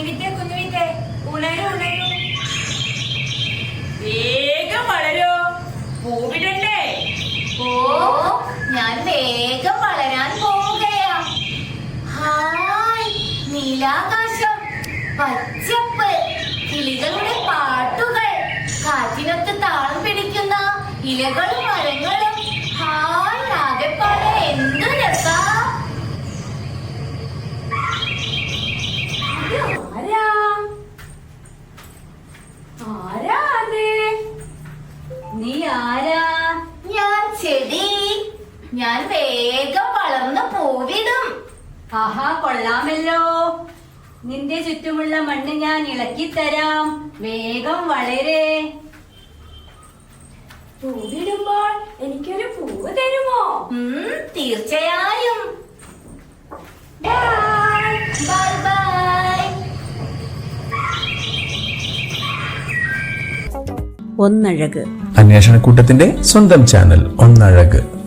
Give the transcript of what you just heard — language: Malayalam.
കുഞ്ഞുവിറ്റേ കുഞ്ഞുവിത്തെ ഉണരൂ ഉണരൂ വേഗം വളരോ. പൂവിടണ്ടേ? ഓ ഞാൻ വേഗം വളരാൻ പോവുകയാ. ഹായ് നീലാകാശം പച്ചപ്പ് കിളികളുടെ പാട്ടുകൾ. കാറ്റിനൊത്ത് താളം പിടിക്കുന്ന ഇലകളും മരങ്ങളും. ഞാൻ വേഗം വളർന്നു പൂവിടും. ആഹാ കൊള്ളാമല്ലോ. നിന്റെ ചുറ്റുമുള്ള മണ്ണ് ഞാൻ ഇളക്കി തരാം വേഗം വളരെ. പൂവിടുമ്പോൾ എനിക്കൊരു പൂവ് തരുമോ? തീർച്ചയായും. Bye bye. ഒന്നഴക് ഒന്നഴക്. അന്വേഷണക്കൂട്ടത്തിന്റെ സ്വന്തം ചാനൽ ഒന്നഴക്.